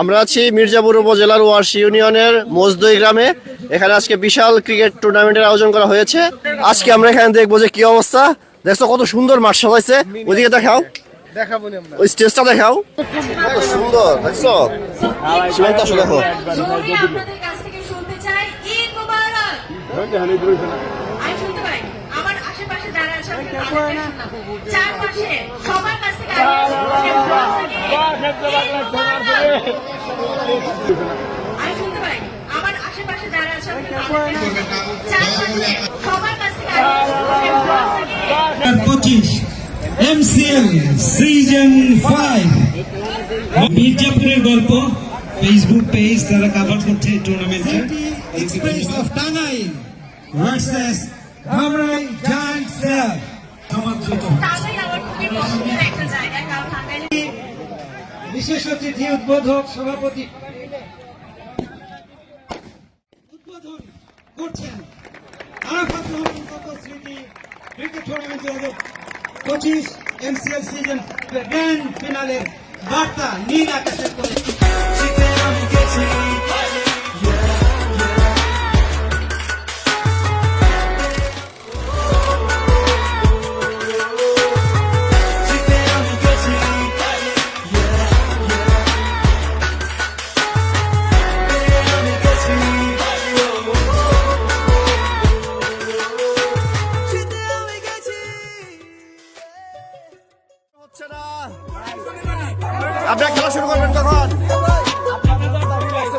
আমরা আছি মির্জাপুর উপজেলার ওয়ার্স ইউনিয়নের মজদই গ্রামে। এখানে আজকে বিশাল ক্রিকেট টুর্নামেন্টের আয়োজন করা হয়েছে। আজকে আমরা এখানে দেখব যে কি অবস্থা। দেখছ কত সুন্দর মাঠ সাজাইছে। ওইদিকে দেখাও। ওই স্টেজটা দেখাও। সুন্দর দেখো। আমার আশেপাশে যারা আছে সবার কাছ থেকে এমসিএল সিজন ফাইভ মির্জাপুরের গল্প ফেসবুক পেজ তারা কাভার করছে টুর্নামেন্টে express of Tangail versus Dhamrai giant slab সমাদৃত। বিশেষ অতিথি উদ্বোধক সভাপতি করছেন। আরাফাত রহমান কত স্মৃতি ক্রিকেট টুর্নামেন্ট দু হাজার পঁচিশ এমসিএল সিজন গ্র্যান্ড ফিনালের বার্তা নীল আকাশের করে হচ্ছে না আপনারা খেলা শুরু করবেন কখন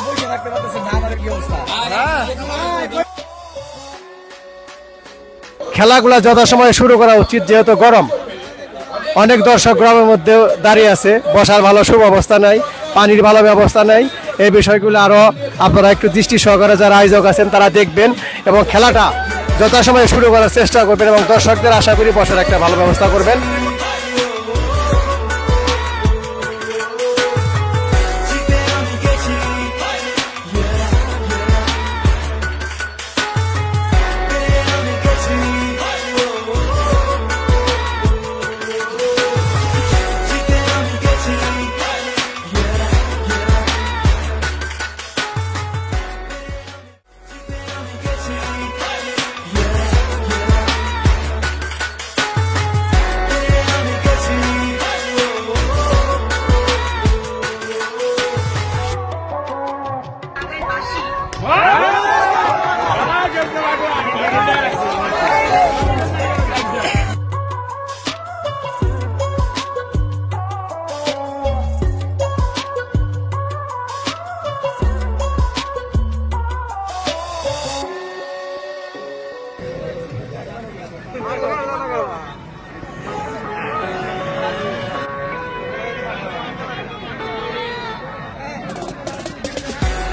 বসে থাকতে পারতেছি না আমার কি অবস্থা হ্যাঁ। খেলাগুলা যথাসময়ে শুরু করা উচিত যেহেতু গরম। অনেক দর্শক গ্রামের মধ্যে দাঁড়িয়ে আছে। বসার ভালো সুব্যবস্থা নাই পানির ভালো ব্যবস্থা নাই। এই বিষয়গুলো আরও আপনারা একটু দৃষ্টি সহকারে যারা আয়োজক আছেন তারা দেখবেন এবং খেলাটা যথাসময়ে শুরু করার চেষ্টা করবেন এবং দর্শকদের আশা করি বসার একটা ভালো ব্যবস্থা করবেন।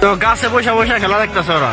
তো গাছে বসে বসে খেলা দেখতেছে ওরা।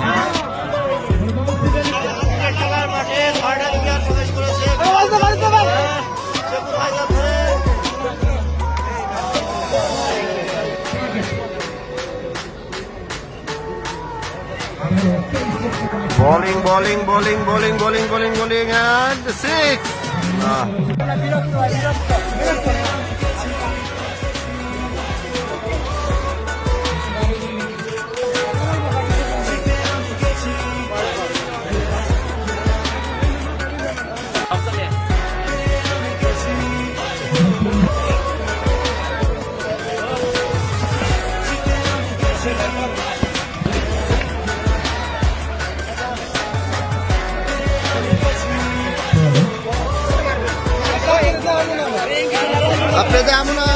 Bowling, bowling, bowling, bowling, bowling, bowling, bowling, and six. Ah. আমরা